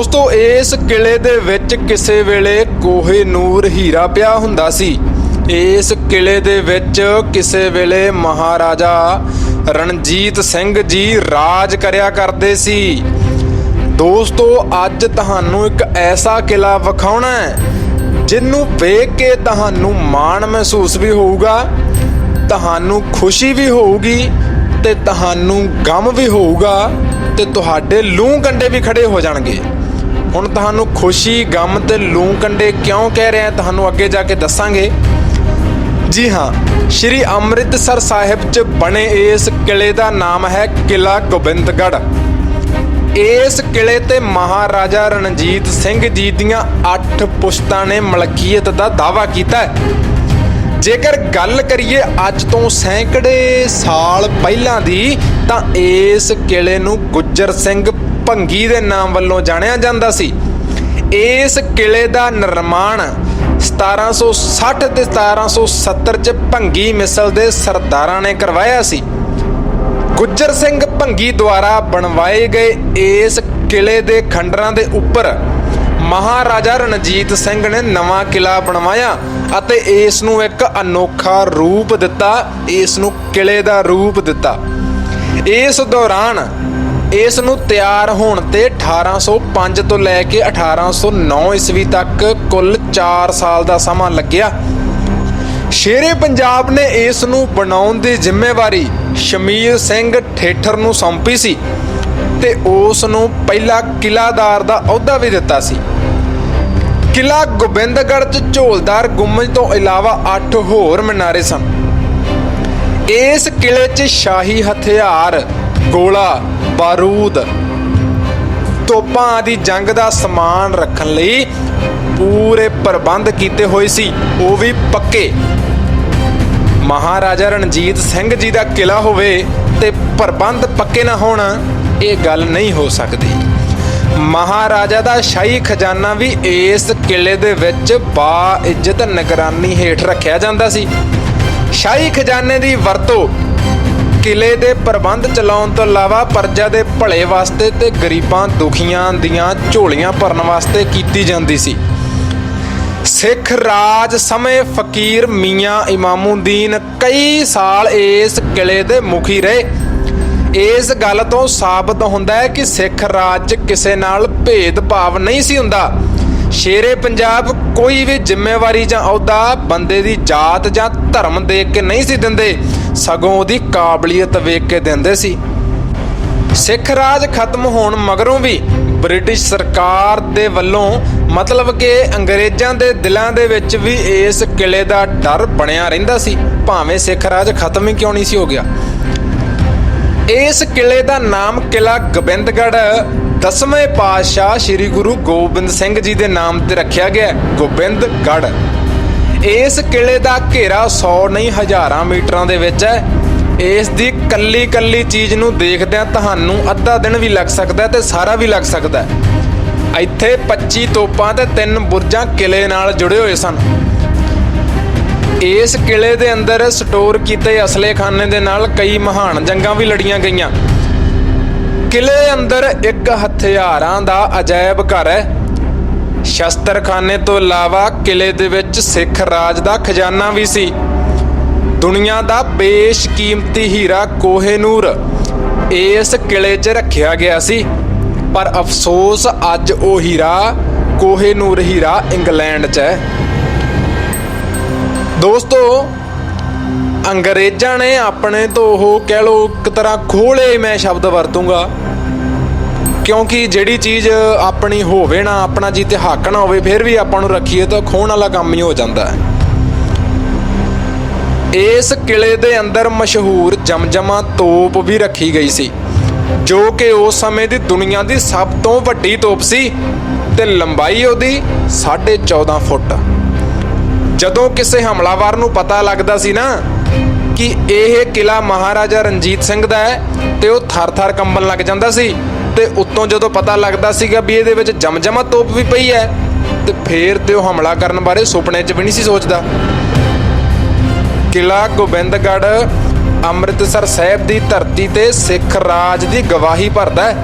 ਦੋਸਤੋ, ਇਸ ਕਿਲੇ ਦੇ ਵਿੱਚ ਕਿਸੇ ਵੇਲੇ ਕੋਹੇ ਨੂਰ ਹੀਰਾ ਪਿਆ ਹੁੰਦਾ ਸੀ। ਇਸ ਕਿਲੇ ਦੇ ਵਿੱਚ ਕਿਸੇ ਵੇਲੇ ਮਹਾਰਾਜਾ ਰਣਜੀਤ ਸਿੰਘ ਜੀ ਰਾਜ ਕਰਿਆ ਕਰਦੇ ਸੀ। ਦੋਸਤੋ, ਅੱਜ ਤੁਹਾਨੂੰ ਇੱਕ ਐਸਾ ਕਿਲਾ ਵਿਖਾਉਣਾ ਹੈ, ਜਿਹਨੂੰ ਵੇਖ ਕੇ ਤੁਹਾਨੂੰ ਮਾਣ ਮਹਿਸੂਸ ਵੀ ਹੋਊਗਾ, ਤੁਹਾਨੂੰ ਖੁਸ਼ੀ ਵੀ ਹੋਊਗੀ ਤੇ ਤੁਹਾਨੂੰ ਗਮ ਵੀ ਹੋਊਗਾ ਤੇ ਤੁਹਾਡੇ ਲੂੰ ਕੰਡੇ ਵੀ ਖੜੇ ਹੋ ਜਾਣਗੇ। ਹੁਣ ਤੁਹਾਨੂੰ ਖੁਸ਼ੀ, ਗਮ ਤੇ ਲੂੰ ਕੰਡੇ ਕਿਉਂ ਕਹਿ ਰਿਹਾ ਤੁਹਾਨੂੰ ਅੱਗੇ ਜਾ ਕੇ ਦੱਸਾਂਗੇ। ਜੀ ਹਾਂ, ਸ਼੍ਰੀ ਅੰਮ੍ਰਿਤਸਰ ਸਾਹਿਬ 'ਚ ਬਣੇ ਇਸ ਕਿਲੇ ਦਾ ਨਾਮ ਹੈ ਕਿਲਾ ਗੋਬਿੰਦਗੜ੍ਹ। ਇਸ ਕਿਲੇ ਤੇ ਮਹਾਰਾਜਾ ਰਣਜੀਤ ਸਿੰਘ ਜੀ ਦੀਆਂ 8 ਪੁਸ਼ਤਾਂ ਨੇ ਮਲਕੀਅਤ ਦਾ ਦਾਅਵਾ ਕੀਤਾ ਹੈ। ਜੇਕਰ ਗੱਲ ਕਰੀਏ ਅੱਜ ਤੋਂ ਸੈਂਕੜੇ ਸਾਲ ਪਹਿਲਾਂ ਦੀ, ਤਾਂ ਇਸ ਕਿਲੇ ਨੂੰ ਗੁੱਜਰ ਸਿੰਘ ਭੰਗੀ ਦੇ ਨਾਮ ਵੱਲੋਂ ਜਾਣਿਆ ਜਾਂਦਾ ਸੀ। ਇਸ ਕਿਲੇ ਦਾ ਨਿਰਮਾਣ 1760 ਤੇ 1770 ਚ ਭੰਗੀ ਮਿਸਲ ਦੇ ਸਰਦਾਰਾਂ ਨੇ ਕਰਵਾਇਆ ਸੀ। ਗੁੱਜਰ ਸਿੰਘ ਭੰਗੀ ਦੁਆਰਾ ਬਣਵਾਏ ਗਏ ਇਸ ਕਿਲੇ ਦੇ ਖੰਡਰਾਂ ਦੇ ਉੱਪਰ ਮਹਾਰਾਜਾ ਰਣਜੀਤ ਸਿੰਘ ਨੇ ਨਵਾਂ ਕਿਲਾ ਬਣਵਾਇਆ ਅਤੇ ਇਸ ਨੂੰ ਇੱਕ ਅਨੋਖਾ ਰੂਪ ਦਿੱਤਾ, ਇਸ ਨੂੰ ਕਿਲੇ ਦਾ ਰੂਪ ਦਿੱਤਾ। ਇਸ ਦੌਰਾਨ ਇਸ ਨੂੰ ਤਿਆਰ ਹੋਣ ਤੇ 1805 ਤੋਂ ਲੈ ਕੇ 1809 ਈਸਵੀ ਤੱਕ ਕੁੱਲ 4 ਸਾਲ ਦਾ ਸਮਾਂ ਲੱਗਿਆ। ਸ਼ੇਰੇ ਪੰਜਾਬ ਨੇ ਇਸ ਨੂੰ ਬਣਾਉਣ ਦੀ ਜ਼ਿੰਮੇਵਾਰੀ ਸ਼ਮੀਰ ਸਿੰਘ ਠੇਠਰ ਨੂੰ ਸੌਂਪੀ ਸੀ ਤੇ ਉਸ ਨੂੰ ਪਹਿਲਾ ਕਿਲਾਦਾਰ ਦਾ ਅਹੁਦਾ ਵੀ ਦਿੱਤਾ ਸੀ। ਕਿਲਾ ਗੋਬਿੰਦਗੜ੍ਹ 'ਚ ਝੋਲਦਾਰ ਗੁੰਮਜ ਤੋਂ ਇਲਾਵਾ 8 ਹੋਰ ਮਨਾਰੇ ਸਨ। ਇਸ ਕਿਲੇ 'ਚ ਸ਼ਾਹੀ ਹਥਿਆਰ ਗੋਲਾ, ਬਾਰੂਦ, ਤੋਪਾਂ ਆਦਿ ਜੰਗ ਦਾ ਸਮਾਨ ਰੱਖਣ ਲਈ ਪੂਰੇ ਪ੍ਰਬੰਧ ਕੀਤੇ ਹੋਏ ਸੀ। ਉਹ ਵੀ ਪੱਕੇ। ਮਹਾਰਾਜਾ ਰਣਜੀਤ ਸਿੰਘ ਜੀ ਦਾ ਕਿਲਾ ਹੋਵੇ ਤੇ ਪ੍ਰਬੰਧ ਪੱਕੇ ਨਾ ਹੋਣ, ਇਹ ਗੱਲ ਨਹੀਂ ਹੋ ਸਕਦੀ। ਮਹਾਰਾਜਾ ਦਾ ਸ਼ਾਹੀ ਖਜ਼ਾਨਾ ਵੀ ਇਸ ਕਿਲੇ ਦੇ ਵਿੱਚ ਬਾ ਇੱਜ਼ਤ ਨਿਗਰਾਨੀ ਹੇਠ ਰੱਖਿਆ ਜਾਂਦਾ ਸੀ। ਸ਼ਾਹੀ ਖਜ਼ਾਨੇ ਦੀ ਵਰਤੋਂ ਕਿਲੇ ਦੇ ਪ੍ਰਬੰਧ ਚਲਾਉਣ ਤੋਂ ਇਲਾਵਾ ਪਰਜਾ ਦੇ ਭਲੇ ਵਾਸਤੇ ਤੇ ਗਰੀਬਾਂ ਦੁਖੀਆਂ ਦੀਆਂ ਝੋਲੀਆਂ ਭਰਨ ਵਾਸਤੇ ਕੀਤੀ ਜਾਂਦੀ ਸੀ। ਸਿੱਖ ਰਾਜ ਸਮੇਂ ਫਕੀਰ ਮੀਆਂ ਇਮਾਮੁਦੀਨ ਕਈ ਸਾਲ ਇਸ ਕਿਲੇ ਦੇ ਮੁਖੀ ਰਹੇ। ਇਸ ਗੱਲ ਤੋਂ ਸਾਬਤ ਹੁੰਦਾ ਹੈ ਕਿ ਸਿੱਖ ਰਾਜ 'ਚ ਕਿਸੇ ਨਾਲ ਭੇਦਭਾਵ ਨਹੀਂ ਸੀ ਹੁੰਦਾ। ਸ਼ੇਰੇ ਪੰਜਾਬ ਕੋਈ ਵੀ ਜ਼ਿੰਮੇਵਾਰੀ ਜਾਂ ਅਹੁਦਾ ਬੰਦੇ ਦੀ ਜਾਤ ਜਾਂ ਧਰਮ ਦੇਖ ਕੇ ਨਹੀਂ ਸੀ ਦਿੰਦੇ। ਸਗੋਂ ਉਹਦੀ ਕਾਬਲੀਅਤ ਵੇਖ ਕੇ ਦਿੰਦੇ ਸੀ। ਸਿੱਖ ਰਾਜ ਖਤਮ ਹੋਣ ਮਗਰੋਂ ਵੀ ਬ੍ਰਿਟਿਸ਼ ਸਰਕਾਰ ਦੇ ਵੱਲੋਂ ਮਤਲਬ ਕਿ ਅੰਗਰੇਜ਼ਾਂ ਦੇ ਦਿਲਾਂ ਦੇ ਵਿੱਚ ਵੀ ਇਸ ਕਿਲੇ ਦਾ ਡਰ ਬਣਿਆ ਰਹਿੰਦਾ ਸੀ। ਭਾਵੇਂ ਸਿੱਖ ਰਾਜ ਖਤਮ ਹੀ ਕਿਉਂ ਨਹੀਂ ਸੀ ਹੋ ਗਿਆ। ਇਸ ਕਿਲੇ ਦਾ ਨਾਮ ਕਿਲਾ ਗੋਬਿੰਦਗੜ੍ਹ ਦਸਵੇਂ ਪਾਤਸ਼ਾਹ ਸ੍ਰੀ ਗੁਰੂ ਗੋਬਿੰਦ ਸਿੰਘ ਜੀ ਦੇ ਨਾਮ ਤੇ ਰੱਖਿਆ ਗਿਆ ਹੈ, ਗੋਬਿੰਦਗੜ੍ਹ। ਇਸ ਕਿਲੇ ਦਾ ਘੇਰਾ 100 ਨਹੀਂ ਹਜ਼ਾਰਾਂ ਮੀਟਰਾਂ ਦੇ ਵਿੱਚ ਹੈ। ਇਸ ਦੀ ਕੱਲੀ ਕੱਲੀ ਚੀਜ਼ ਨੂੰ ਦੇਖਦਿਆਂ ਤੁਹਾਨੂੰ ਅੱਧਾ ਦਿਨ ਵੀ ਲੱਗ ਸਕਦਾ ਹੈ ਤੇ ਸਾਰਾ ਵੀ ਲੱਗ ਸਕਦਾ ਇੱਥੇ 25 ਤੋਪਾਂ ਤੇ ਤਿੰਨ ਬੁਰਜਾਂ ਕਿਲੇ ਨਾਲ ਜੁੜੇ ਹੋਏ ਸਨ। ਇਸ ਕਿਲੇ ਦੇ ਅੰਦਰ ਸਟੋਰ ਕੀਤੇ ਅਸਲੇਖਾਨੇ ਦੇ ਨਾਲ ਕਈ ਮਹਾਨ ਜੰਗਾਂ ਵੀ ਲੜੀਆਂ ਗਈਆਂ। ਕਿਲੇ ਅੰਦਰ ਇੱਕ ਹਥਿਆਰਾਂ ਦਾ ਅਜਾਇਬ ਘਰ ਹੈ। ਸ਼ਸਤਰਖਾਨੇ ਤੋਂ ਇਲਾਵਾ ਕਿਲੇ ਦੇ ਵਿੱਚ ਸਿੱਖ ਰਾਜ ਦਾ ਖਜ਼ਾਨਾ ਵੀ ਸੀ। ਦੁਨੀਆ ਦਾ ਬੇਸ਼ਕੀਮਤੀ ਹੀਰਾ ਕੋਹੇਨੂਰ ਇਸ ਕਿਲੇ 'ਚ ਰੱਖਿਆ ਗਿਆ ਸੀ। ਪਰ ਅਫਸੋਸ, ਅੱਜ ਉਹ ਹੀਰਾ ਕੋਹੇਨੂਰ ਹੀਰਾ ਇੰਗਲੈਂਡ 'ਚ ਹੈ। ਦੋਸਤੋ, ਅੰਗਰੇਜ਼ਾਂ ਨੇ ਆਪਣੇ ਤੋਂ ਉਹ ਕਹਿ ਲੋ ਇੱਕ ਤਰ੍ਹਾਂ ਖੋਲੇ ਮੈਂ ਸ਼ਬਦ ਵਰਤੂੰਗਾ। ਕਿਉਂਕਿ ਜਿਹੜੀ ਚੀਜ਼ ਆਪਣੀ ਹੋਵੇ ਨਾ, ਆਪਣਾ ਜੀ ਤੇ ਹੱਕ ਨਾ ਹੋਵੇ, ਫਿਰ ਵੀ ਆਪਾਂ ਨੂੰ ਰੱਖੀਏ ਤਾਂ ਖੋਣ ਵਾਲਾ ਕੰਮ ਹੀ ਹੋ ਜਾਂਦਾ ਹੈ। ਇਸ ਕਿਲੇ ਦੇ ਅੰਦਰ ਮਸ਼ਹੂਰ ਜਮਜਮਾ ਤੋਪ ਵੀ ਰੱਖੀ ਗਈ ਸੀ, ਜੋ ਕਿ ਉਸ ਸਮੇਂ ਦੀ ਦੁਨੀਆ ਦੀ ਸਭ ਤੋਂ ਵੱਡੀ ਤੋਪ ਸੀ ਤੇ ਲੰਬਾਈ ਉਹਦੀ 14.5 ਫੁੱਟ। ਜਦੋਂ ਕਿਸੇ ਹਮਲਾਵਰ ਨੂੰ ਪਤਾ ਲੱਗਦਾ ਸੀ ਨਾ ਕਿ ਇਹ ਕਿਲਾ ਮਹਾਰਾਜਾ ਰਣਜੀਤ ਸਿੰਘ ਦਾ ਹੈ ਤੇ ਉਹ ਥਰ-ਥਰ ਕੰਬਣ ਲੱਗ ਜਾਂਦਾ ਸੀ ਤੇ ਉੱਤੋਂ ਜਦੋਂ ਪਤਾ ਲੱਗਦਾ ਸੀਗਾ ਵੀ ਇਹਦੇ ਵਿੱਚ ਜਮਜਮਾ ਤੋਪ ਵੀ ਪਈ ਹੈ, ਤੇ ਫੇਰ ਤੇ ਉਹ ਹਮਲਾ ਕਰਨ ਬਾਰੇ ਸੁਪਨੇ 'ਚ ਵੀ ਨਹੀਂ ਸੀ ਸੋਚਦਾ। ਕਿਲਾ ਗੋਬਿੰਦਗੜ੍ਹ ਅੰਮ੍ਰਿਤਸਰ ਸਾਹਿਬ ਦੀ ਧਰਤੀ ਤੇ ਸਿੱਖ ਰਾਜ ਦੀ ਗਵਾਹੀ ਭਰਦਾ ਹੈ।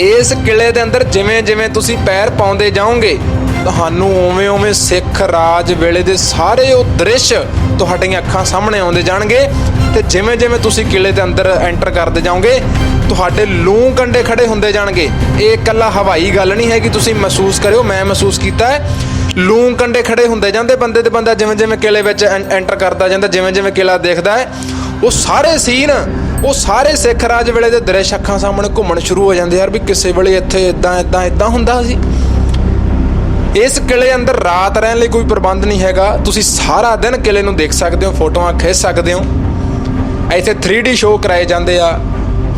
ਇਸ ਕਿਲੇ ਦੇ ਅੰਦਰ ਜਿਵੇਂ ਜਿਵੇਂ ਤੁਸੀਂ ਪੈਰ ਪਾਉਂਦੇ ਜਾਓਗੇ, ਤੁਹਾਨੂੰ ਉਵੇਂ ਉਵੇਂ ਸਿੱਖ ਰਾਜ ਵੇਲੇ ਦੇ ਸਾਰੇ ਉਹ ਦ੍ਰਿਸ਼ ਤੁਹਾਡੀਆਂ ਅੱਖਾਂ ਸਾਹਮਣੇ ਆਉਂਦੇ ਜਾਣਗੇ। ਤੇ ਜਿਵੇਂ ਜਿਵੇਂ ਤੁਸੀਂ ਕਿਲੇ ਦੇ ਅੰਦਰ ਐਂਟਰ ਕਰਦੇ ਜਾਓਗੇ, ਤੁਹਾਡੇ ਲੂੰ ਕੰਡੇ ਖੜੇ ਹੁੰਦੇ ਜਾਣਗੇ। ਇਹ ਇਕੱਲਾ ਹਵਾਈ ਗੱਲ ਨਹੀਂ ਹੈ ਕਿ ਤੁਸੀਂ ਮਹਿਸੂਸ ਕਰਿਓ, ਮੈਂ ਮਹਿਸੂਸ ਕੀਤਾ ਹੈ। ਲੂੰ ਕੰਡੇ ਖੜੇ ਹੁੰਦੇ ਜਾਂਦੇ ਬੰਦੇ ਤੇ ਬੰਦਾ ਜਿਵੇਂ ਜਿਵੇਂ ਕਿਲੇ ਵਿੱਚ ਐਂ- ਐਂਟਰ ਕਰਦਾ ਜਾਂਦਾ, ਜਿਵੇਂ ਜਿਵੇਂ ਕਿਲਾ ਦੇਖਦਾ ਹੈ, ਉਹ ਸਾਰੇ ਸੀਨ ਉਹ ਸਾਰੇ ਸਿੱਖ ਰਾਜ ਵੇਲੇ ਦੇ ਦ੍ਰਿਸ਼ ਅੱਖਾਂ ਸਾਹਮਣੇ ਘੁੰਮਣ ਸ਼ੁਰੂ ਹੋ ਜਾਂਦੇ ਯਾਰ ਵੀ ਕਿਸੇ ਵੇਲੇ ਇੱਥੇ ਇਦਾਂ ਇਦਾਂ ਇਦਾਂ ਹੁੰਦਾ ਸੀ। ਇਸ ਕਿਲੇ ਅੰਦਰ ਰਾਤ ਰਹਿਣ ਲਈ ਕੋਈ ਪ੍ਰਬੰਧ ਨਹੀਂ ਹੈਗਾ। ਤੁਸੀਂ ਸਾਰਾ ਦਿਨ ਕਿਲੇ ਨੂੰ ਦੇਖ ਸਕਦੇ ਹੋ, ਫੋਟੋਆਂ ਖਿੱਚ ਸਕਦੇ ਹੋ। ਇੱਥੇ 3D ਸ਼ੋਅ ਕਰਾਏ ਜਾਂਦੇ ਆ।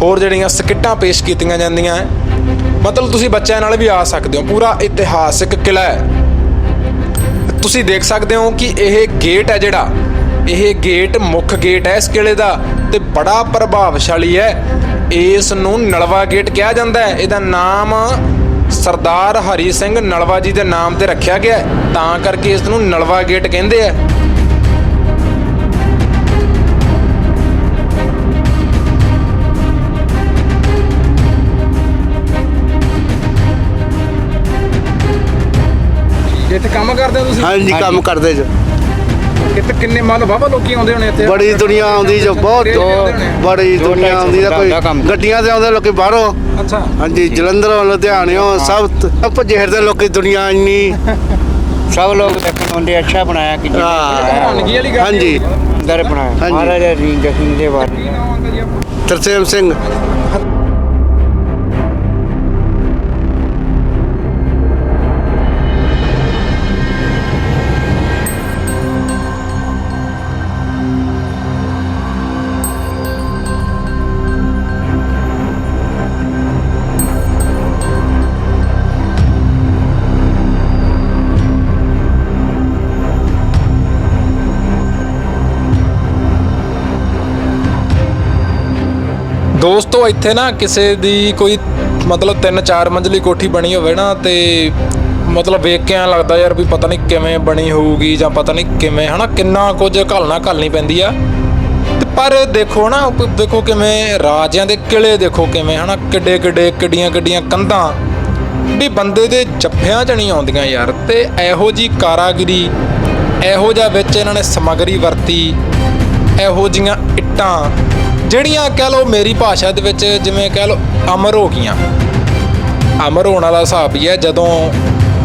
ਹੋਰ ਜਿਹੜੀਆਂ ਸਕਿੱਟਾਂ ਪੇਸ਼ ਕੀਤੀਆਂ ਜਾਂਦੀਆਂ ਹੈ ਮਤਲਬ ਤੁਸੀਂ ਬੱਚਿਆਂ ਨਾਲ ਵੀ ਆ ਸਕਦੇ ਹੋ। ਪੂਰਾ ਇਤਿਹਾਸਿਕ ਕਿਲਾ ਹੈ ਤੁਸੀਂ ਦੇਖ ਸਕਦੇ ਹੋ ਕਿ ਇਹ ਗੇਟ ਹੈ ਜਿਹੜਾ। ਇਹ ਗੇਟ ਮੁੱਖ ਗੇਟ ਹੈ ਇਸ ਕਿਲੇ ਦਾ ਤੇ ਬੜਾ ਪ੍ਰਭਾਵਸ਼ਾਲੀ ਹੈ ਇਸ ਨੂੰ ਨਲਵਾ ਗੇਟ ਕਿਹਾ ਜਾਂਦਾ ਹੈ ਇਹਦਾ ਨਾਮ ਸਰਦਾਰ ਹਰੀ ਸਿੰਘ ਨਲਵਾ ਜੀ ਦੇ ਨਾਮ ਤੇ ਰੱਖਿਆ ਗਿਆ ਤਾਂ ਕਰਕੇ ਇਸ ਨੂੰ ਨਲਵਾ ਗੇਟ ਕਹਿੰਦੇ ਆ ਇੱਥੇ ਕੰਮ ਕਰਦੇ ਹੋ ਤੁਸੀਂ? ਹਾਂਜੀ ਕੰਮ ਕਰਦੇ ਜੋ। ਇੱਥੇ ਕਿੰਨੇ ਮੰਨ ਲਓ ਬਾਬਾ ਲੋਕੀ ਆਉਂਦੇ ਹੋਣੇ ਇੱਥੇ? ਬੜੀ ਦੁਨੀਆ ਆਉਂਦੀ ਜੋ ਬਹੁਤ ਬੜੀ ਦੋ ਦੁਨੀਆ ਆਉਂਦੀ ਦਾ ਕੋਈ ਦਾ। ਗੱਡੀਆਂ ਤੇ ਆਉਂਦੇ ਲੋਕੀ ਬਾਹਰੋਂ। ਅੱਛਾ। ਹਾਂਜੀ ਜਲੰਧਰੋਂ ਲੁਧਿਆਣਿਓਂ ਸਭ ਸਭ ਭੱਜੇ ਫਿਰਦੇ ਲੋਕੀ ਦੁਨੀਆ ਇੰਨੀ। ਸਭ ਲੋਕ ਦੇਖਣ ਆਉਂਦੇ ਅੱਛਾ ਬਣਾਇਆ ਕਿ ਹਾਂਜੀ। ਅੰਦਰ ਬਣਾਇਆ। ਮਹਾਰਾਜਾ ਰਣਜੀਤ ਸਿੰਘ ਦੇ ਬਾਰੇ। ਤਰਸੇਮ ਸਿੰਘ। ਦੋਸਤੋ, ਇੱਥੇ ਨਾ ਕਿਸੇ ਦੀ ਕੋਈ ਮਤਲਬ ਤਿੰਨ ਚਾਰ ਮੰਜ਼ਲੀ ਕੋਠੀ ਬਣੀ ਹੋਵੇ ਨਾ, ਤੇ ਮਤਲਬ ਵੇਖ ਕੇ ਐਂ ਲੱਗਦਾ ਯਾਰ ਵੀ ਪਤਾ ਨਹੀਂ ਕਿਵੇਂ ਬਣੀ ਹੋਊਗੀ ਜਾਂ ਪਤਾ ਨਹੀਂ ਕਿਵੇਂ, ਹਨਾ? ਕਿੰਨਾ ਕੁਝ ਘਲਣਾ ਘਲਣੀ ਪੈਂਦੀ ਆ। ਪਰ ਦੇਖੋ ਨਾ, ਦੇਖੋ ਕਿਵੇਂ ਰਾਜਿਆਂ ਦੇ ਕਿਲੇ ਦੇਖੋ ਕਿਵੇਂ, ਹਨਾ? ਕਿੱਡੇ ਕਿੱਡੇ, ਕਿੱਡੀਆਂ ਕਿੱਡੀਆਂ ਕੰਧਾਂ ਵੀ ਬੰਦੇ ਦੇ ਜੱਫਿਆਂ ਚ ਨਹੀਂ ਆਉਂਦੀਆਂ ਯਾਰ। ਤੇ ਇਹੋ ਜੀ ਕਾਰਾਗਰੀ, ਇਹੋ ਜਿਹਾ ਵਿੱਚ ਇਹਨਾਂ ਨੇ ਸਮਗਰੀ ਵਰਤੀ, ਇਹੋ ਜੀਆਂ ਇੱਟਾਂ ਜਿਹੜੀਆਂ ਕਹਿ ਲਓ ਮੇਰੀ ਭਾਸ਼ਾ ਦੇ ਵਿੱਚ ਜਿਵੇਂ ਕਹਿ ਲਓ ਅਮਰ ਹੋ ਗਈਆਂ। ਅਮਰ ਹੋਣ ਵਾਲਾ ਹਿਸਾਬ ਹੀ ਹੈ, ਜਦੋਂ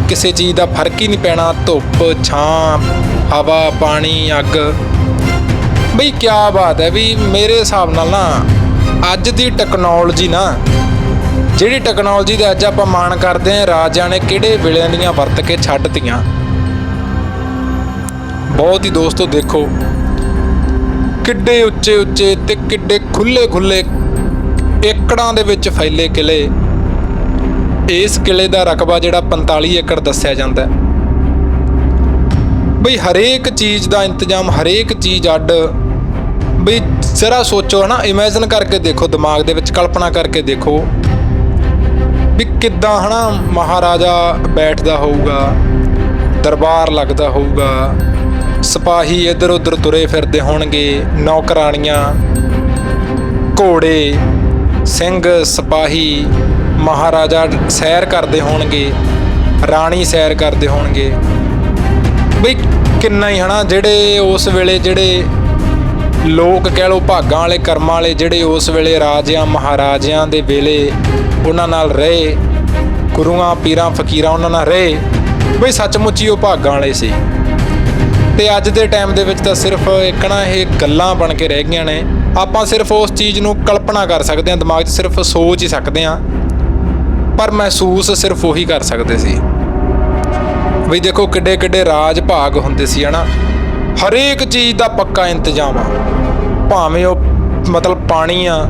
ਕਿਸੇ ਚੀਜ਼ ਦਾ ਫ਼ਰਕ ਹੀ ਨਹੀਂ ਪੈਣਾ, ਧੁੱਪ, ਛਾਂ, ਹਵਾ, ਪਾਣੀ, ਅੱਗ। ਬਈ ਕੀ ਬਾਤ ਹੈ ਵੀ ਮੇਰੇ ਹਿਸਾਬ ਨਾਲ ਨਾ, ਅੱਜ ਦੀ ਟੈਕਨੋਲੋਜੀ ਨਾ, ਜਿਹੜੀ ਟੈਕਨੋਲੋਜੀ ਦਾ ਅੱਜ ਆਪਾਂ ਮਾਣ ਕਰਦੇ ਹਾਂ, ਰਾਜਿਆਂ ਨੇ ਕਿਹੜੇ ਵੇਲੇ ਦੀਆਂ ਵਰਤ ਕੇ ਛੱਡਤੀਆਂ ਬਹੁਤ ਹੀ ਦੋਸਤੋ ਦੇਖੋ ਕਿੱਡੇ ਉੱਚੇ ਉੱਚੇ ਤੇ ਕਿੱਡੇ ਖੁੱਲੇ ਖੁੱਲੇ ਏਕੜਾਂ ਦੇ ਵਿੱਚ ਫੈਲੇ ਕਿਲੇ। ਇਸ ਕਿਲੇ ਦਾ ਰਕਬਾ ਜਿਹੜਾ 45 ਏਕੜ ਦੱਸਿਆ ਜਾਂਦਾ ਹੈ। ਬਈ ਹਰੇਕ ਚੀਜ਼ ਦਾ ਇੰਤਜ਼ਾਮ, ਹਰੇਕ ਚੀਜ਼ ਅੱਡ। ਬਈ ਜ਼ਰਾ ਸੋਚੋ ਹਨਾ ਇਮੇਜਿਨ ਕਰਕੇ ਦੇਖੋ, ਦਿਮਾਗ ਦੇ ਵਿੱਚ ਕਲਪਨਾ ਕਰਕੇ ਦੇਖੋ। ਵੀ ਕਿੱਦਾਂ ਹਨਾ ਮਹਾਰਾਜਾ ਬੈਠਦਾ ਹੋਊਗਾ, ਦਰਬਾਰ ਲੱਗਦਾ ਹੋਊਗਾ। ਸਿਪਾਹੀ ਇੱਧਰ ਉੱਧਰ ਤੁਰੇ ਫਿਰਦੇ ਹੋਣਗੇ, ਨੌਕਰਾਣੀਆਂ, ਘੋੜੇ, ਸਿੰਘ, ਸਿਪਾਹੀ, ਮਹਾਰਾਜਾ ਸੈਰ ਕਰਦੇ ਹੋਣਗੇ, ਰਾਣੀ ਸੈਰ ਕਰਦੇ ਹੋਣਗੇ। ਬਈ ਕਿੰਨਾ ਹੀ ਹਨਾ, ਜਿਹੜੇ ਉਸ ਵੇਲੇ ਜਿਹੜੇ ਲੋਕ ਕਹਿ ਲੋ ਭਾਗਾਂ ਵਾਲੇ, ਕਰਮਾਂ ਵਾਲੇ, ਜਿਹੜੇ ਉਸ ਵੇਲੇ ਰਾਜਿਆਂ, ਮਹਾਰਾਜਿਆਂ ਦੇ ਵੇਲੇ ਉਹਨਾਂ ਨਾਲ ਰਹੇ, ਗੁਰੂਆਂ, ਪੀਰਾਂ, ਫਕੀਰਾਂ ਉਹਨਾਂ ਨਾਲ ਰਹੇ, ਬਈ ਸੱਚਮੁੱਚ ਹੀ ਉਹ ਭਾਗਾਂ ਵਾਲੇ ਸੀ। ਤੇ ਅੱਜ ਦੇ ਟਾਈਮ ਦੇ ਵਿੱਚ ਤਾਂ ਸਿਰਫ ਇੱਕ ਨਾ ਇਹ ਗੱਲਾਂ ਬਣ ਕੇ ਰਹਿ ਗਈਆਂ ਨੇ। ਆਪਾਂ ਸਿਰਫ ਉਸ ਚੀਜ਼ ਨੂੰ ਕਲਪਨਾ ਕਰ ਸਕਦੇ ਹਾਂ, ਦਿਮਾਗ 'ਚ ਸਿਰਫ ਸੋਚ ਹੀ ਸਕਦੇ ਹਾਂ, ਪਰ ਮਹਿਸੂਸ ਸਿਰਫ ਉਹੀ ਕਰ ਸਕਦੇ ਸੀ। ਵੀ ਦੇਖੋ ਕਿੱਡੇ ਕਿੱਡੇ ਰਾਜ ਭਾਗ ਹੁੰਦੇ ਸੀ, ਹਨਾ? ਹਰੇਕ ਚੀਜ਼ ਦਾ ਪੱਕਾ ਇੰਤਜ਼ਾਮ ਆ। ਭਾਵੇਂ ਉਹ ਮਤਲਬ ਪਾਣੀ ਆ,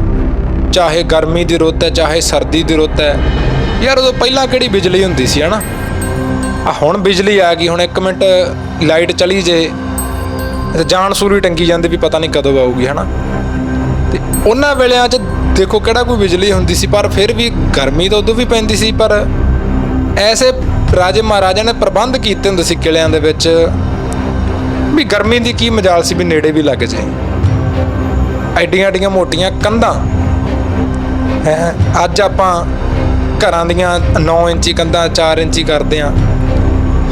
ਚਾਹੇ ਗਰਮੀ ਦੀ ਰੁੱਤ ਹੈ, ਚਾਹੇ ਸਰਦੀ ਦੀ ਰੁੱਤ ਹੈ। ਯਾਰ ਉਦੋਂ ਪਹਿਲਾਂ ਕਿਹੜੀ ਬਿਜਲੀ ਹੁੰਦੀ ਸੀ, ਹਨਾ? ਆ ਹੁਣ ਬਿਜਲੀ ਆ ਗਈ, ਹੁਣ 1 ਮਿੰਟ ਲਾਈਟ ਚਲੀ ਜੇ, ਤੇ ਜਾਨ ਸੂਰੀ ਟੰਗੀ ਜਾਂਦੀ ਵੀ ਪਤਾ ਨਹੀਂ ਕਦੋਂ ਆਊਗੀ, ਹਨਾ? ਤੇ ਉਹਨਾਂ ਵੇਲਿਆਂ 'ਚ ਦੇਖੋ ਕਿਹੜਾ ਕੋਈ ਬਿਜਲੀ ਹੁੰਦੀ ਸੀ, ਪਰ ਫਿਰ ਵੀ ਗਰਮੀ ਤਾਂ ਉਦੋਂ ਵੀ ਪੈਂਦੀ ਸੀ, ਪਰ ਐਸੇ ਰਾਜੇ ਮਹਾਰਾਜਾ ਨੇ ਪ੍ਰਬੰਧ ਕੀਤੇ ਹੁੰਦੇ ਸੀ ਕਿਲਿਆਂ ਦੇ ਵਿੱਚ ਵੀ ਗਰਮੀ ਦੀ ਕੀ ਮਜਾਲ ਸੀ ਵੀ ਨੇੜੇ ਵੀ ਲੱਗ ਜਾਏ। ਐਡੀਆਂ ਐਡੀਆਂ ਮੋਟੀਆਂ ਕੰਧਾਂ। ਹੈ, ਅੱਜ ਆਪਾਂ ਘਰਾਂ ਦੀਆਂ 9 ਇੰਚੀ ਕੰਧਾਂ 4 ਇੰਚੀ ਕਰਦੇ ਆ।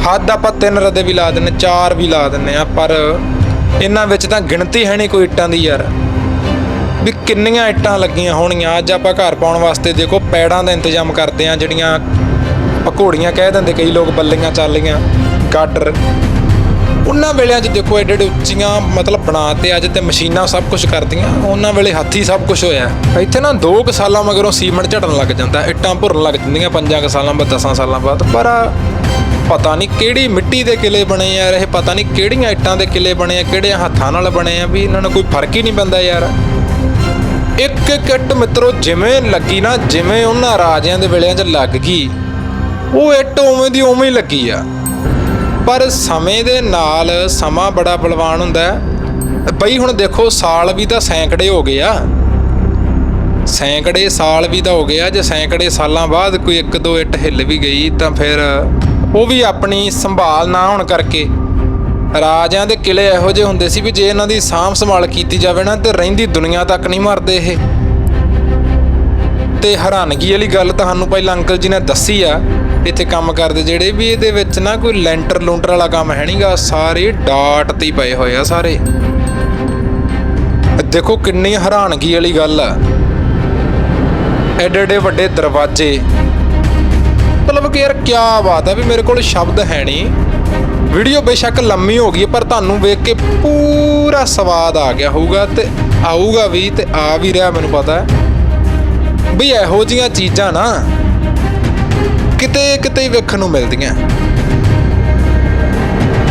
ਹੱਦ ਆਪਾਂ ਤਿੰਨ ਰਦੇ ਵੀ ਲਾ ਦਿੰਨੇ ਚਾਰ ਵੀ ਲਾ ਦਿੰਨੇ ਆ ਪਰ ਇਹਨਾਂ ਵਿੱਚ ਤਾਂ ਗਿਣਤੀ ਹੈ ਨਹੀਂ ਕੋਈ ਇੱਟਾਂ ਦੀ ਯਾਰ। ਵੀ ਕਿੰਨੀਆਂ ਇੱਟਾਂ ਲੱਗੀਆਂ ਹੋਣੀਆਂ ਅੱਜ ਆਪਾਂ ਘਰ ਪਾਉਣ ਵਾਸਤੇ ਦੇਖੋ ਪੈੜਾਂ ਦਾ ਇੰਤਜ਼ਾਮ ਕਰਦੇ ਆ ਜਿਹੜੀਆਂ ਘੋੜੀਆਂ ਕਹਿ ਦਿੰਦੇ ਕਈ ਲੋਕ, ਬੱਲੀਆਂ, ਚਾਲੀਆਂ, ਗਾਡਰ। ਉਹਨਾਂ ਵੇਲਿਆਂ 'ਚ ਦੇਖੋ ਐਡੇ ਐਡੇ ਉੱਚੀਆਂ ਮਤਲਬ ਬਣਾਤੇ ਅੱਜ ਤੇ ਮਸ਼ੀਨਾਂ ਸਭ ਕੁਝ ਕਰਦੀਆਂ, ਉਹਨਾਂ ਵੇਲੇ ਹੱਥੀ ਸਭ ਕੁਝ ਹੋਇਆ। ਇੱਥੇ ਨਾ 2 ਕੁ ਸਾਲਾਂ ਮਗਰੋਂ ਸੀਮੈਂਟ ਝੜਨ ਲੱਗ ਜਾਂਦਾ, ਇੱਟਾਂ ਭੁਰਨ ਲੱਗ ਜਾਂਦੀਆਂ 5 ਕੁ ਸਾਲਾਂ ਬਾਅਦ 10 ਸਾਲਾਂ ਬਾਅਦ, ਪਰ ਪਤਾ ਨਹੀਂ ਕਿਹੜੀ ਮਿੱਟੀ ਦੇ ਕਿਲੇ ਬਣੇ ਯਾਰ ਇਹ ਪਤਾ ਨਹੀਂ ਕਿਹੜੀਆਂ ਇੱਟਾਂ ਦੇ ਕਿਲੇ ਬਣੇ ਆ ਕਿਹੜੇ ਹੱਥਾਂ ਨਾਲ ਬਣੇ ਆ, ਵੀ ਇਹਨਾਂ ਨੂੰ ਕੋਈ ਫ਼ਰਕ ਹੀ ਨਹੀਂ ਪੈਂਦਾ ਯਾਰ। ਇੱਕ ਇੱਕ ਇੱਟ ਮਿੱਤਰੋ, ਜਿਵੇਂ ਲੱਗੀ ਨਾ, ਜਿਵੇਂ ਉਹਨਾਂ ਰਾਜਿਆਂ ਦੇ ਵੇਲਿਆਂ 'ਚ ਲੱਗ ਗਈ, ਉਹ ਇੱਟ ਉਵੇਂ ਦੀ ਉਵੇਂ ਹੀ ਲੱਗੀ ਆ। ਪਰ ਸਮੇਂ ਦੇ ਨਾਲ ਸਮਾਂ ਬੜਾ ਬਲਵਾਨ ਹੁੰਦਾ ਹੈ। ਬਈ ਹੁਣ ਦੇਖੋ, ਸਾਲ ਵੀ ਤਾਂ ਸੈਂਕੜੇ ਹੋ ਗਏ ਆ। ਸੈਂਕੜੇ ਸਾਲ ਵੀ ਤਾਂ ਹੋ ਗਏ ਆ, ਜੇ ਸੈਂਕੜੇ ਸਾਲਾਂ ਬਾਅਦ ਕੋਈ ਇੱਕ ਦੋ ਇੱਟ ਹਿੱਲ ਵੀ ਗਈ, ਤਾਂ ਫਿਰ ਉਹ ਵੀ ਆਪਣੀ ਸੰਭਾਲ ਨਾ ਹੋਣ ਕਰਕੇ। ਰਾਜਿਆਂ ਦੇ ਕਿਲੇ ਇਹੋ ਜਿਹੇ ਹੁੰਦੇ ਸੀ ਵੀ ਜੇ ਇਹਨਾਂ ਦੀ ਸਾਂਭ ਸੰਭਾਲ ਕੀਤੀ ਜਾਵੇ ਨਾ, ਤੇ ਰਹਿੰਦੀ ਦੁਨੀਆ ਤੱਕ ਨਹੀਂ ਮਰਦੇ ਇਹ। ਤੇ ਹੈਰਾਨਗੀ ਵਾਲੀ ਗੱਲ ਤੁਹਾਨੂੰ ਪਹਿਲਾਂ ਅੰਕਲ ਜੀ ਨੇ ਦੱਸੀ ਆ, ਇੱਥੇ ਕੰਮ ਕਰਦੇ ਜਿਹੜੇ ਵੀ ਇਹਦੇ ਵਿੱਚ ਨਾ ਕੋਈ ਲੈਂਟਰ ਲੂੰਟਰ ਵਾਲਾ ਕੰਮ ਹੈ ਨਹੀਂਗਾ, ਸਾਰੇ ਡਾਟ ਤੇ ਪਏ ਹੋਏ ਆ ਸਾਰੇ। ਦੇਖੋ ਕਿੰਨੀ ਹੈਰਾਨਗੀ ਵਾਲੀ ਗੱਲ ਆ। ਐਡੇ ਐਡੇ ਵੱਡੇ ਦਰਵਾਜ਼ੇ ਮਤਲਬ ਕਿ ਯਾਰ ਕੀ ਬਾਤ ਹੈ ਵੀ ਮੇਰੇ ਕੋਲ ਸ਼ਬਦ ਹੈ ਨਹੀਂ। ਵੀਡੀਓ ਬੇਸ਼ੱਕ ਲੰਮੀ ਹੋ ਗਈ ਪਰ ਤੁਹਾਨੂੰ ਵੇਖ ਕੇ ਪੂਰਾ ਸਵਾਦ ਆ ਗਿਆ ਹੋਊਗਾ ਤੇ ਆਊਗਾ ਵੀ ਤੇ ਆ ਵੀ ਰਿਹਾ, ਮੈਨੂੰ ਪਤਾ ਹੈ। ਵੀ ਇਹੋ ਜੀਆਂ ਚੀਜ਼ਾਂ ਨਾ ਕਿਤੇ ਕਿਤੇ ਹੀ ਵੇਖਣ ਨੂੰ ਮਿਲਦੀਆਂ।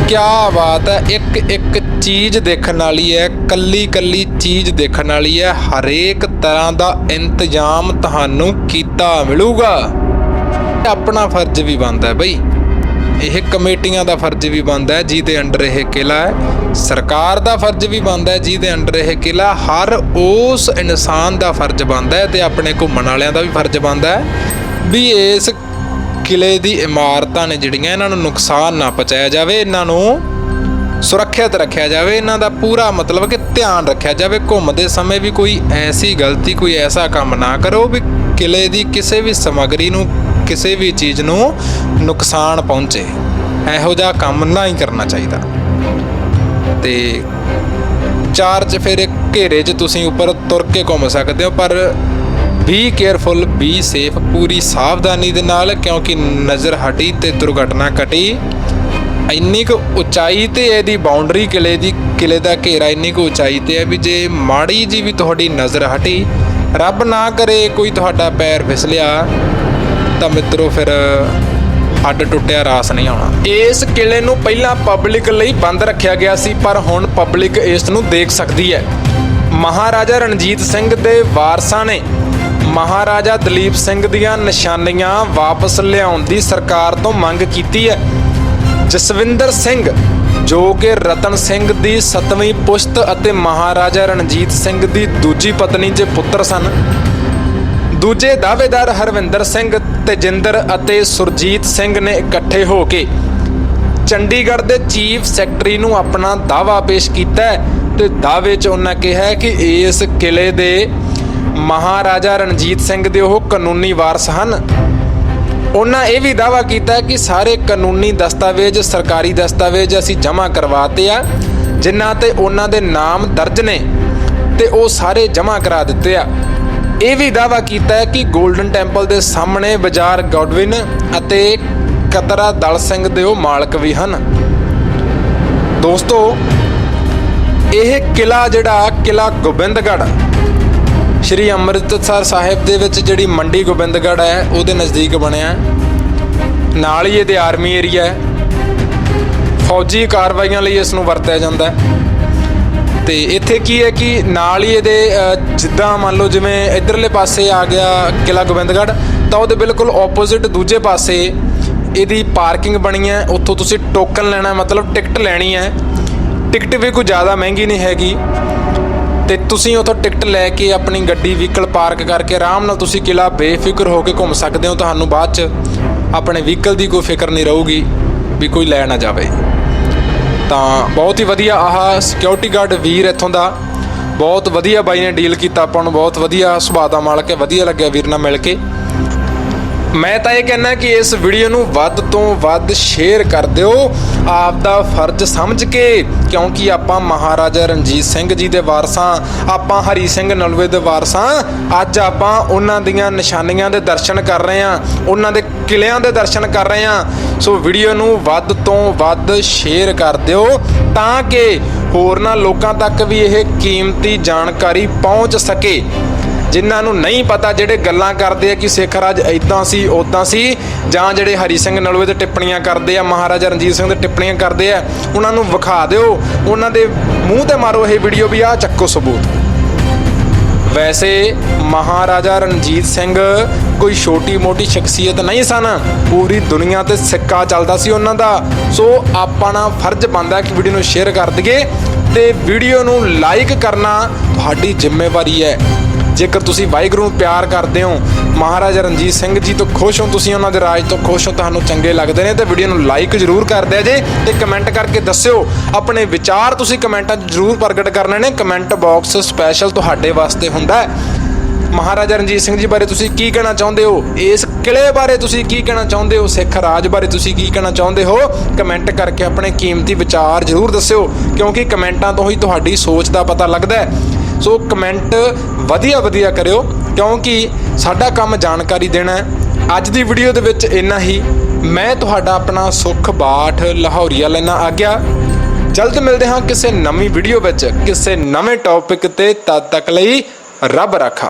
ਕਿਆ ਬਾਤ ਹੈ, ਇੱਕ ਇੱਕ ਚੀਜ਼ ਦੇਖਣ ਵਾਲੀ ਹੈ, ਕੱਲੀ ਕੱਲੀ ਚੀਜ਼ ਦੇਖਣ ਵਾਲੀ ਹੈ, ਹਰੇਕ ਤਰ੍ਹਾਂ ਦਾ ਇੰਤਜ਼ਾਮ ਤੁਹਾਨੂੰ ਕੀਤਾ ਮਿਲੂਗਾ। ਆਪਣਾ ਫਰਜ਼ ਵੀ ਬਣਦਾ ਬਈ, ਇਹ ਕਮੇਟੀਆਂ ਦਾ ਫਰਜ਼ ਵੀ ਬਣਦਾ ਜਿਹਦੇ ਅੰਡਰ ਇਹ ਕਿਲਾ ਹੈ। ਸਰਕਾਰ ਦਾ ਫਰਜ਼ ਵੀ ਬਣਦਾ ਜਿਹਦੇ ਅੰਡਰ ਇਹ ਕਿਲਾ ਹਰ ਉਸ ਇਨਸਾਨ ਦਾ ਫਰਜ਼ ਬਣਦਾ ਹੈ ਤੇ ਆਪਣੇ ਘੁੰਮਣ ਵਾਲਿਆਂ ਦਾ ਵੀ ਫਰਜ਼ ਬਣਦਾ ਵੀ ਇਸ ਕਿਲੇ ਦੀ ਇਮਾਰਤਾਂ ਨੇ ਜਿਹੜੀਆਂ, ਇਹਨਾਂ ਨੂੰ ਨੁਕਸਾਨ ਨਾ ਪਹੁੰਚਾਇਆ ਜਾਵੇ, ਇਹਨਾਂ ਨੂੰ ਸੁਰੱਖਿਅਤ ਰੱਖਿਆ ਜਾਵੇ। ਇਹਨਾਂ ਦਾ ਪੂਰਾ ਮਤਲਬ ਕਿ ਧਿਆਨ ਰੱਖਿਆ ਜਾਵੇ। ਘੁੰਮਦੇ ਸਮੇਂ ਵੀ ਕੋਈ ਐਸੀ ਗਲਤੀ, ਕੋਈ ਐਸਾ ਕੰਮ ਨਾ ਕਰੋ ਵੀ ਕਿਲੇ ਦੀ ਕਿਸੇ ਵੀ ਸਮੱਗਰੀ ਨੂੰ ਕਿਸੇ ਵੀ ਚੀਜ਼ ਨੂੰ ਨੁਕਸਾਨ ਪਹੁੰਚੇ, ਇਹੋ ਜਿਹਾ ਕੰਮ ਨਾ ਹੀ ਕਰਨਾ ਚਾਹੀਦਾ। ਤੇ ਚਾਰ 'ਚ ਚਫੇਰੇ ਘੇਰੇ 'ਚ ਤੁਸੀਂ ਉੱਪਰ ਤੁਰ ਕੇ ਘੁੰਮ ਸਕਦੇ ਹੋ, ਪਰ ਬੀ ਕੇਅਰਫੁਲ ਬੀ ਸੇਫ ਪੂਰੀ ਸਾਵਧਾਨੀ ਦੇ ਨਾਲ, ਕਿਉਂਕਿ ਨਜ਼ਰ ਹਟੀ ਤੇ ਦੁਰਘਟਨਾ ਘਟੀ। ਇੰਨੀ ਕੁ ਉਚਾਈ ਤੇ ਇਹਦੀ ਬਾਉਂਡਰੀ ਕਿਲੇ ਦੀ, ਕਿਲੇ ਦਾ ਘੇਰਾ ਇੰਨੀ ਕੁ ਉਚਾਈ ਤੇ ਹੈ ਵੀ ਜੇ ਮਾੜੀ ਜੀ ਵੀ ਤੁਹਾਡੀ ਨਜ਼ਰ ਹਟੀ, ਰੱਬ ਨਾ ਕਰੇ ਕੋਈ ਤੁਹਾਡਾ ਪੈਰ ਫਿਸਲਿਆ ਤਾਂ ਮਿੱਤਰੋ ਫਿਰ ਹੱਡ ਟੁੱਟਿਆ ਰਾਸ ਨਹੀਂ ਆਉਣਾ। ਇਸ ਕਿਲੇ ਨੂੰ ਪਹਿਲਾਂ ਪਬਲਿਕ ਲਈ ਬੰਦ ਰੱਖਿਆ ਗਿਆ ਸੀ, ਪਰ ਹੁਣ ਪਬਲਿਕ ਇਸ ਨੂੰ ਦੇਖ ਸਕਦੀ ਹੈ। ਮਹਾਰਾਜਾ ਰਣਜੀਤ ਸਿੰਘ ਦੇ ਵਾਰਸਾਂ ਨੇ ਮਹਾਰਾਜਾ ਦਲੀਪ ਸਿੰਘ ਦੀਆਂ ਨਿਸ਼ਾਨੀਆਂ ਵਾਪਸ ਲਿਆਉਣ ਦੀ ਸਰਕਾਰ ਤੋਂ ਮੰਗ ਕੀਤੀ ਹੈ। ਜਸਵਿੰਦਰ ਸਿੰਘ, ਜੋ ਕਿ ਰਤਨ ਸਿੰਘ ਦੀ ਸਤਵੀਂ ਪੁਸ਼ਤ ਅਤੇ ਮਹਾਰਾਜਾ ਰਣਜੀਤ ਸਿੰਘ ਦੀ ਦੂਜੀ ਪਤਨੀ ਦੇ ਪੁੱਤਰ ਸਨ ਦੂਜੇ ਦਾਅਵੇਦਾਰ ਹਰਵਿੰਦਰ ਸਿੰਘ ਤੇਜਿੰਦਰ ਅਤੇ ਸੁਰਜੀਤ ਸਿੰਘ ਨੇ ਇਕੱਠੇ ਹੋ ਕੇ ਚੰਡੀਗੜ੍ਹ ਦੇ ਚੀਫ ਸੈਕਟਰੀ ਨੂੰ ਆਪਣਾ ਦਾਅਵਾ ਪੇਸ਼ ਕੀਤਾ ਹੈ ਤੇ ਦਾਅਵੇ 'ਚ ਉਹਨਾਂ ਕਿਹਾ ਕਿ ਇਸ ਕਿਲੇ ਦੇ ਮਹਾਰਾਜਾ ਰਣਜੀਤ ਸਿੰਘ ਦੇ ਉਹ ਕਾਨੂੰਨੀ ਵਾਰਸ ਹਨ। ਉਹਨਾਂ ਇਹ ਵੀ ਦਾਵਾ ਕੀਤਾ ਕਿ ਸਾਰੇ ਕਾਨੂੰਨੀ ਦਸਤਾਵੇਜ਼ ਸਰਕਾਰੀ ਦਸਤਾਵੇਜ਼ ਅਸੀਂ ਜਮ੍ਹਾਂ ਕਰਵਾਤੇ ਆ, ਜਿਨ੍ਹਾਂ ਤੇ ਉਹਨਾਂ ਦੇ ਨਾਮ ਦਰਜ ਨੇ ਤੇ ਉਹ ਸਾਰੇ ਜਮ੍ਹਾਂ ਕਰਾ ਦਿੱਤੇ ਆ। ਇਹ ਵੀ ਦਾਵਾ ਕੀਤਾ ਹੈ ਕਿ 골ਡਨ ਟੈਂਪਲ ਦੇ ਸਾਹਮਣੇ ਬਾਜ਼ਾਰ ਗੌਡਵਿਨ ਅਤੇ ਕਤਰਾ ਦਲ ਸਿੰਘ ਦੇ ਉਹ ਮਾਲਕ ਵੀ ਹਨ। ਦੋਸਤੋ, ਇਹ ਕਿਲਾ ਜਿਹੜਾ ਕਿਲਾ ਗੋਬਿੰਦਗੜ੍ਹ, ਸ਼੍ਰੀ ਅੰਮ੍ਰਿਤਸਰ ਸਾਹਿਬ ਦੇ ਵਿੱਚ ਜਿਹੜੀ ਮੰਡੀ ਗੋਬਿੰਦਗੜ੍ਹ ਹੈ, ਉਹਦੇ ਨਜ਼ਦੀਕ ਬਣਿਆ ਨਾਲ ਹੀ ਇਹਦੇ ਆਰਮੀ ਏਰੀਆ ਹੈ। ਫੌਜੀ ਕਾਰਵਾਈਆਂ ਲਈ ਇਸ ਨੂੰ ਵਰਤਿਆ ਜਾਂਦਾ ਹੈ। ਤੇ ਇੱਥੇ ਕੀ ਹੈ ਕਿ ਨਾਲ ਹੀ ਇਹਦੇ ਜਿੱਦਾਂ ਮੰਨ ਲਓ ਜਿਵੇਂ ਇਧਰਲੇ ਪਾਸੇ ਆ ਗਿਆ ਕਿਲਾ ਗੋਬਿੰਦਗੜ੍ਹ, ਤਾਂ ਉਹਦੇ ਬਿਲਕੁਲ ਆਪੋਜ਼ਿਟ ਦੂਜੇ ਪਾਸੇ ਇਹਦੀ ਪਾਰਕਿੰਗ ਬਣੀ ਹੈ। ਉੱਥੋਂ ਤੁਸੀਂ ਟੋਕਨ ਲੈਣਾ, ਮਤਲਬ ਟਿਕਟ ਲੈਣੀ ਹੈ। ਟਿਕਟ ਵੀ ਕੋਈ ਜ਼ਿਆਦਾ ਮਹਿੰਗੀ ਨਹੀਂ ਹੈਗੀ। ਤੇ ਤੁਸੀਂ ਉਥੋਂ ਟਿਕਟ ਲੈ ਕੇ ਆਪਣੀ ਗੱਡੀ ਵਹੀਕਲ ਪਾਰਕ ਕਰਕੇ ਆਰਾਮ ਨਾਲ ਤੁਸੀਂ ਕਿਲਾ ਬੇਫਿਕਰ ਹੋ ਕੇ ਘੁੰਮ ਸਕਦੇ ਹੋ। ਤੁਹਾਨੂੰ ਬਾਅਦ ਚ ਆਪਣੇ ਵਹੀਕਲ ਦੀ ਕੋਈ ਫਿਕਰ ਨਹੀਂ ਰਹੂਗੀ ਵੀ ਕੋਈ ਲੈ ਨਾ ਜਾਵੇ। ਤਾਂ ਬਹੁਤ ਹੀ ਵਧੀਆ ਆਹ ਸਿਕਿਉਰਿਟੀ ਗਾਰਡ ਵੀਰ ਇੱਥੋਂ ਦਾ। ਬਹੁਤ ਵਧੀਆ ਬਾਈ ਨੇ ਡੀਲ ਕੀਤਾ ਆਪਾਂ ਨੂੰ, ਬਹੁਤ ਵਧੀਆ ਸੁਭਾਅ ਦਾ ਮਾਲਕ ਹੈ, ਵਧੀਆ ਲੱਗਿਆ ਵੀਰ ਨਾਲ ਮਿਲ ਕੇ। ਮੈਂ ਤਾਂ ਇਹ ਕਹਿਣਾ ਕਿ ਇਸ ਵੀਡੀਓ ਨੂੰ ਵੱਧ ਤੋਂ ਵੱਧ ਸ਼ੇਅਰ ਕਰ ਦਿਓ ਆਪ ਦਾ ਫਰਜ਼ ਸਮਝ ਕੇ, ਕਿਉਂਕਿ ਆਪਾਂ ਮਹਾਰਾਜਾ ਰਣਜੀਤ ਸਿੰਘ ਜੀ ਦੇ ਵਾਰਸਾਂ, ਆਪਾਂ ਹਰੀ ਸਿੰਘ ਨਲਵੇ ਦੇ ਵਾਰਸਾਂ, ਅੱਜ ਆਪਾਂ ਉਹਨਾਂ ਦੀਆਂ ਨਿਸ਼ਾਨੀਆਂ ਦੇ ਦਰਸ਼ਨ ਕਰ ਰਹੇ ਹਾਂ, ਉਹਨਾਂ ਦੇ ਕਿਲਿਆਂ ਦੇ ਦਰਸ਼ਨ ਕਰ ਰਹੇ ਹਾਂ। ਸੋ ਵੀਡੀਓ ਨੂੰ ਵੱਧ ਤੋਂ ਵੱਧ ਸ਼ੇਅਰ ਕਰ ਦਿਓ ਤਾਂ ਕਿ ਹੋਰਨਾਂ ਲੋਕਾਂ ਤੱਕ ਵੀ ਇਹ ਕੀਮਤੀ ਜਾਣਕਾਰੀ ਪਹੁੰਚ ਸਕੇ। ਜਿਨ੍ਹਾਂ ਨੂੰ ਨਹੀਂ ਪਤਾ ਜਿਹੜੇ ਗੱਲਾਂ ਕਰਦੇ ਆ ਕਿ ਸਿੱਖ ਰਾਜ ਇਦਾਂ ਸੀ ਉਦਾਂ ਸੀ, ਜਾਂ ਜਿਹੜੇ ਹਰੀ ਸਿੰਘ ਨਲੂਏ ਤੇ ਟਿੱਪਣੀਆਂ ਕਰਦੇ ਆ, ਮਹਾਰਾਜਾ ਰਣਜੀਤ ਸਿੰਘ ਤੇ ਟਿੱਪਣੀਆਂ ਕਰਦੇ ਆ, ਉਹਨਾਂ ਨੂੰ ਵਿਖਾ ਦਿਓ। ਉਹਨਾਂ ਦੇ ਮੂੰਹ ਤੇ ਮਾਰੋ ਇਹ ਵੀਡੀਓ ਵੀ ਆ ਚੱਕੋ ਸਬੂਤ। ਵੈਸੇ ਮਹਾਰਾਜਾ ਰਣਜੀਤ ਸਿੰਘ ਕੋਈ ਛੋਟੀ-ਮੋਟੀ ਸ਼ਖਸੀਅਤ ਨਹੀਂ ਸਨ। ਪੂਰੀ ਦੁਨੀਆ ਤੇ ਸਿੱਕਾ ਚੱਲਦਾ ਸੀ ਉਹਨਾਂ ਦਾ। ਸੋ ਆਪਣਾ ਫਰਜ਼ ਬਣਦਾ ਕਿ ਵੀਡੀਓ ਨੂੰ ਸ਼ੇਅਰ ਕਰ ਦਈਏ ਤੇ ਵੀਡੀਓ ਨੂੰ ਲਾਈਕ ਕਰਨਾ ਤੁਹਾਡੀ ਜ਼ਿੰਮੇਵਾਰੀ ਹੈ। ਜੇਕਰ ਤੁਸੀਂ ਵਾਹਿਗੁਰੂ ਨੂੰ ਪਿਆਰ ਕਰਦੇ ਹੋ, ਮਹਾਰਾਜਾ ਰਣਜੀਤ ਸਿੰਘ ਜੀ ਤੋਂ ਖੁਸ਼ ਹੋ ਤੁਸੀਂ, ਉਹਨਾਂ ਦੇ ਰਾਜ ਤੋਂ ਖੁਸ਼ ਹੋ, ਤੁਹਾਨੂੰ ਚੰਗੇ ਲੱਗਦੇ ਨੇ, ਤੇ ਵੀਡੀਓ ਨੂੰ ਲਾਈਕ ਜ਼ਰੂਰ ਕਰ ਦਿਆ ਜੇ ਤੇ ਕਮੈਂਟ ਕਰਕੇ ਦੱਸਿਓ, ਆਪਣੇ ਵਿਚਾਰ ਤੁਸੀਂ ਕਮੈਂਟਾਂ 'ਚ ਜ਼ਰੂਰ ਪ੍ਰਗਟ ਕਰਨੇ ਨੇ। ਕਮੈਂਟ ਬਾਕਸ ਸਪੈਸ਼ਲ ਤੁਹਾਡੇ ਵਾਸਤੇ ਹੁੰਦਾ ਹੈ। ਮਹਾਰਾਜਾ ਰਣਜੀਤ ਸਿੰਘ ਜੀ ਬਾਰੇ ਤੁਸੀਂ ਕੀ ਕਹਿਣਾ ਚਾਹੁੰਦੇ ਹੋ? ਇਸ ਕਿਲੇ ਬਾਰੇ ਤੁਸੀਂ ਕੀ ਕਹਿਣਾ ਚਾਹੁੰਦੇ ਹੋ? ਸਿੱਖ ਰਾਜ ਬਾਰੇ ਤੁਸੀਂ ਕੀ ਕਹਿਣਾ ਚਾਹੁੰਦੇ ਹੋ? ਕਮੈਂਟ ਕਰਕੇ ਆਪਣੇ ਕੀਮਤੀ ਵਿਚਾਰ ਜ਼ਰੂਰ ਦੱਸਿਓ, ਕਿਉਂਕਿ ਕਮੈਂਟਾਂ ਤੋਂ ਹੀ ਤੁਹਾਡੀ ਸੋਚ ਦਾ ਪਤਾ ਲੱਗਦਾ ਹੈ। ਸੋ ਕਮੈਂਟ ਵਧੀਆ ਵਧੀਆ ਕਰਿਓ, ਕਿਉਂਕਿ ਸਾਡਾ ਕੰਮ ਜਾਣਕਾਰੀ ਦੇਣਾ ਹੈ। ਅੱਜ ਦੀ ਵੀਡੀਓ ਦੇ ਵਿੱਚ ਇੰਨਾ ਹੀ। ਮੈਂ ਤੁਹਾਡਾ ਆਪਣਾ ਸੁਖ ਬਾਠ ਲਾਹੌਰੀਆ ਲੈਣਾ ਆ ਗਿਆ ਜਲਦ ਮਿਲਦੇ ਹਾਂ ਕਿਸੇ ਨਵੀਂ ਵੀਡੀਓ ਵਿੱਚ, ਕਿਸੇ ਨਵੇਂ ਟੌਪਿਕ ਤੇ। ਤਦ ਤੱਕ ਲਈ ਰੱਬ ਰਾਖਾ।